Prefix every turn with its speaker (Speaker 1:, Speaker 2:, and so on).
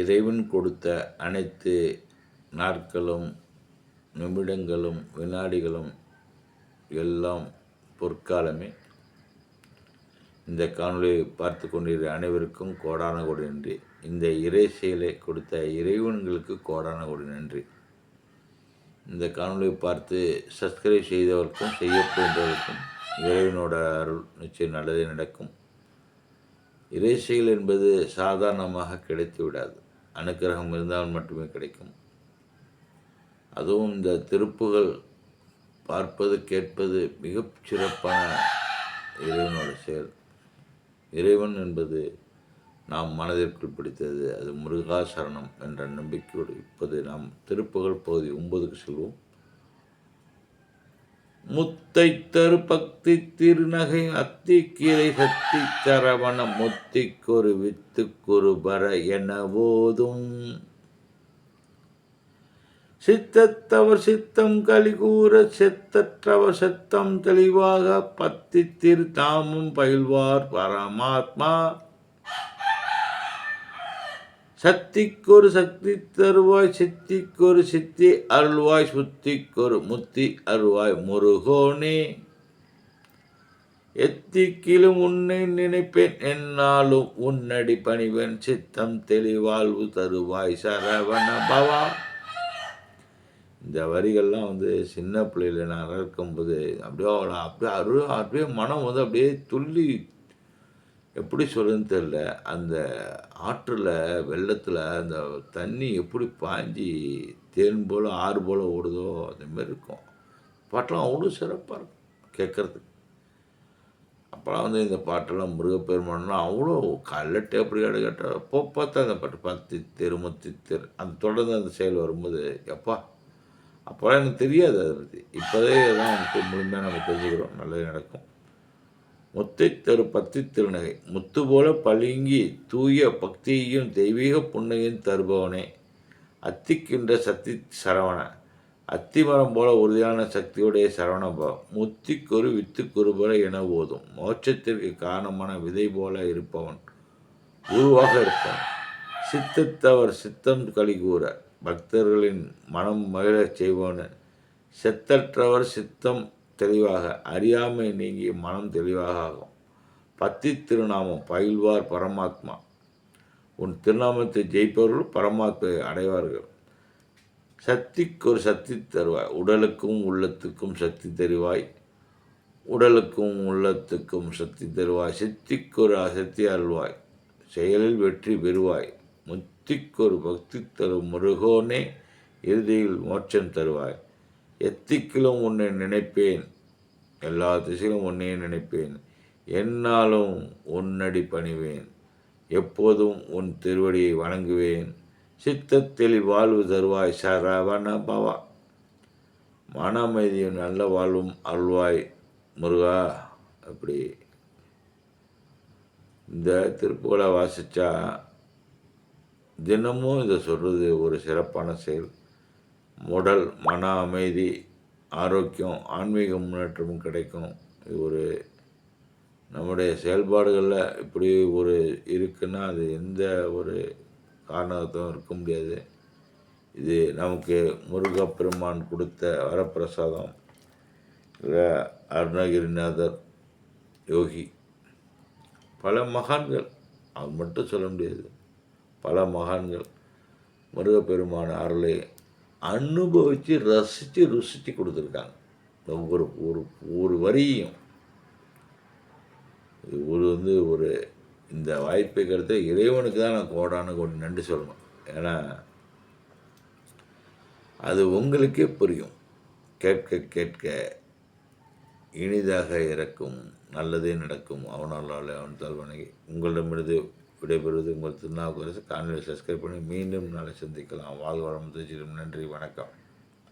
Speaker 1: இறைவன் கொடுத்த அனைத்து நாட்களும் நிமிடங்களும் வினாடிகளும் எல்லாம் பொற்காலமே இந்த காணொலியை பார்த்து கொண்டிருக்கிற அனைவருக்கும் கோடான கொடி நன்றி. இந்த இறை செயலை கொடுத்த இறைவன்களுக்கு கோடான கொடி நன்றி. இந்த காணொலியை பார்த்து சப்ஸ்கிரைப் செய்தவருக்கும் செய்யப்படுபவருக்கும் இறைவனோட அருள் நிச்சயம் நல்லதே நடக்கும். இறை செயல் என்பது சாதாரணமாக கிடைத்து விடாது அனுக்கிரகம் இருந்தால் மட்டுமே கிடைக்கும். அதுவும் இந்த திருப்புகள் பார்ப்பது கேட்பது மிகச் சிறப்பான இறைவனோட செயல். இறைவன் என்பது நாம் மனதிற்குள் பிடித்தது. அது முருகாசரணம் என்ற நம்பிக்கையோடு இப்போது நாம் திருப்புகழ் பகுதி ஒன்பதுக்கு செல்வோம். முத்தை தரு பக்தி திருநகை கீரை சக்தி சரவண முத்திக்கொரு வித்துக்கொரு பர என போதும் சித்தத்தவர் சித்தம் கலிகூற செத்தற்றவர் செத்தம் தெளிவாக பத்தி திருத்தாமும் பயில்வார் பரமாத்மா. சக்திக்கொரு சக்தி தருவாய் சித்திக்கொரு சித்தி அருள்வாய் சுத்திக்கொரு முத்தி அருள்வாய் முருகோனே. எத்திக்கிலும் உன்னை நினைப்பேன் என்னாலும் உன்னடி பணிவன் சித்தம் தெளிவாழ்வு தருவாய் சரவண பவா. இந்த வரிகள்லாம் வந்து சின்ன பிள்ளையில நான் இருக்கும்போது அப்படியே அவளை அப்படியே அரு அப்படியே மனம் வந்து அப்படியே துள்ளி எப்படி சொல்லுன்னு தெரில அந்த ஆற்றில் வெள்ளத்தில் அந்த தண்ணி எப்படி பாய்ஞ்சி தேன் போல் ஆறு போல் ஓடுதோ அந்தமாரி இருக்கும். பாட்டெல்லாம் அவ்வளோ சிறப்பாக இருக்கும் கேட்குறதுக்கு. அப்போலாம் வந்து இந்த பாட்டெல்லாம் முருகப்பெருமான்லாம் அவ்வளோ காலைல டேப் ரிகார்டு கேட்டால் போ பார்த்தா அந்த பாட்டு பத்தி தெரு திரு. அந்த தொடர்ந்து அந்த செயல் வரும்போது எப்பா அப்போலாம் எனக்கு தெரியாது அதை பற்றி இப்போதே தான் எனக்கு முழுமையாக நம்ம தெரிஞ்சுக்கிறோம். நல்லது நடக்கும். முத்தை தரு பத்தி திருநகை. முத்து போல பழுங்கி தூய பக்தியையும் தெய்வீக புண்ணையும் தருபவனே. அத்திக்கின்ற சக்தி சரவண. அத்திமரம் போல உறுதியான சக்தியுடைய சரவணபவம் முத்திக்கொரு வித்துக்குரு போல என போதும் மோட்சத்திற்கு காரணமான விதை போல இருப்பவன் உருவாக இருப்பவன். சித்தத்தவர் சித்தம் கலிகூற பக்தர்களின் மனம் மகிழச் செய்வோன்னு செத்தற்றவர் சித்தம் தெளிவாக அறியாமை நீங்கி மனம் தெளிவாக ஆகும். பத்தி திருநாமம் பயில்வார் பரமாத்மா. உன் திருநாமத்தை ஜெயிப்பவர்கள் பரமாத்மாவை அடைவார்கள். சக்திக்கு ஒரு சக்தி தருவாய். உடலுக்கும் உள்ளத்துக்கும் சக்தி தருவாய். உடலுக்கும் உள்ளத்துக்கும் சக்தி தருவாய். சித்திக்கு ஒரு அசக்தி அருள்வாய். செயலில் வெற்றி பெறுவாய். முத்திக்கு ஒரு பக்தி தரும் முருகோனே இறுதியில் மோட்சம் தருவாய். எத்திக்கிலும் உன்னை நினைப்பேன். எல்லா திசையிலும் உன்னையே நினைப்பேன். என்னாலும் உன்னடி பணிவேன். எப்போதும் உன் திருவடியை வணங்குவேன். சித்தத்தில் வாழ்வு தருவாய் சரவண பவா மன அமைதியும் நல்ல வாழ்வும் அருள்வாய் முருகா. அப்படி. இந்த திருப்புகளை வாசித்தா தினமும் இதை சொல்கிறது ஒரு சிறப்பான செயல். உடல் மன அமைதி ஆரோக்கியம் ஆன்மீக முன்னேற்றமும் கிடைக்கும். இது ஒரு நம்முடைய செயல்பாடுகளில் இப்படி ஒரு இருக்குன்னா அது எந்த ஒரு காரணத்தும் இருக்க முடியாது. இது நமக்கு முருகப்பெருமான் கொடுத்த வரப்பிரசாதம். அருணகிரிநாதர் யோகி. பல மகான்கள் அது மட்டும் சொல்ல முடியாது. பல மகான்கள் முருகப்பெருமான அருளை அனுபவித்து ரசித்து ருசித்து கொடுத்துருக்காங்க. ஒவ்வொரு ஒரு ஒரு வரியும். ஒரு வந்து ஒரு இந்த வாய்ப்பை கருத்து இறைவனுக்கு தான் நான் கோடானு கொண்டு நன்றி சொல்லணும். ஏன்னா அது உங்களுக்கே புரியும். கேட்க கேட்க இனிதாக இறக்கும் நல்லதே நடக்கும் அவனால் அவன் தல்வனை உங்களிடமிருந்து விடைபெறுவது உங்கள் திருநாவுக்கரசு. காணொலி சப்ஸ்கிரைப் பண்ணி மீண்டும் நாளை சந்திக்கலாம். வாழ்வாரம் நன்றி. வணக்கம்.